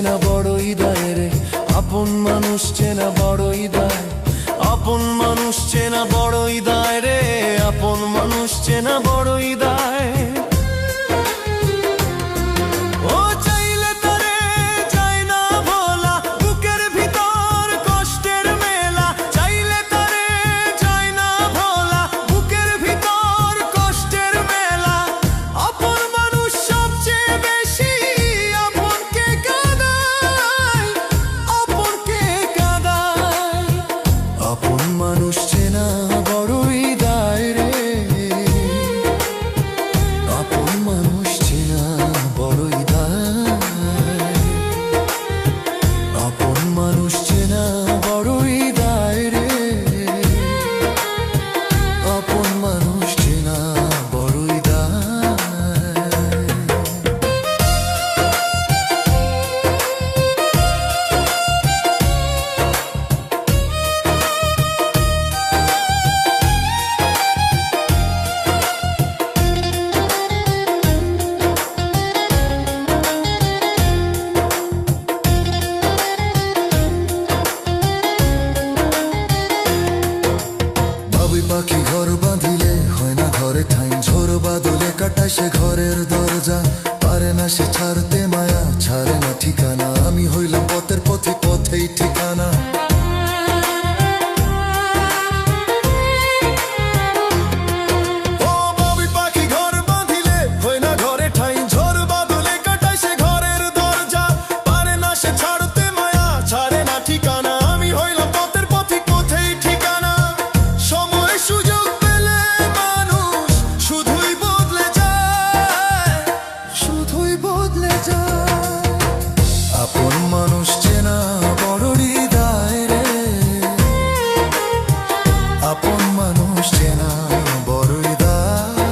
চেনা বড়ই দায় রে। আপন মানুষ চেনা বড়ই দায় আপন মানুষ চেনা বড়ই দায় রে। আপন মানুষ চেনা বড়ই দায় আপন মানুষ সে ঘরের দরজা পারে না সে ছাড়তে মায়া। বদলে মানুষ চেনা বড়ই দায় রে। আপন মানুষ চেনা বড়ই দায়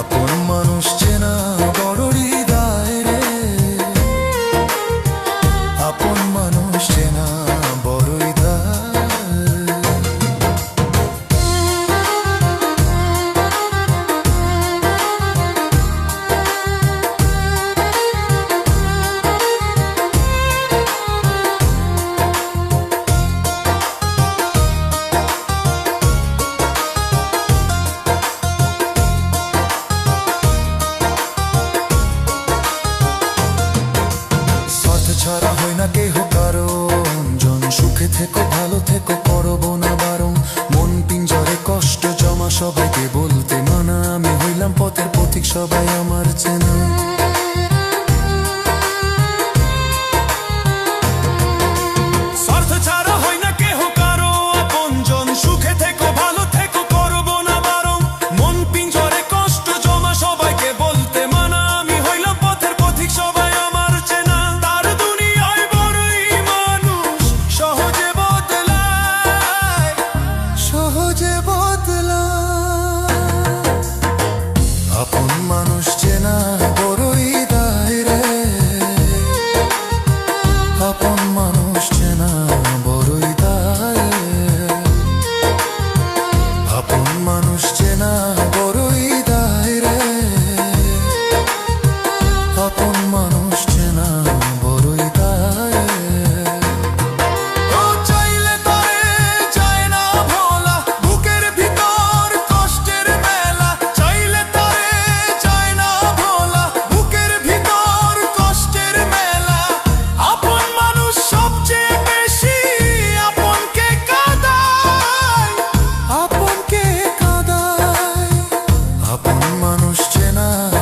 আপন মানুষ চেনা বড়ই দায় রে। আপন মানুষ চেনা থেকো, ভালো থেকো করব না বারণ। মন পিঞ্জরে কষ্ট, জমা সবাইকে বলতে মানা। আমি হইলাম পথের পথিক, সবাই আমার চেনা। Christina.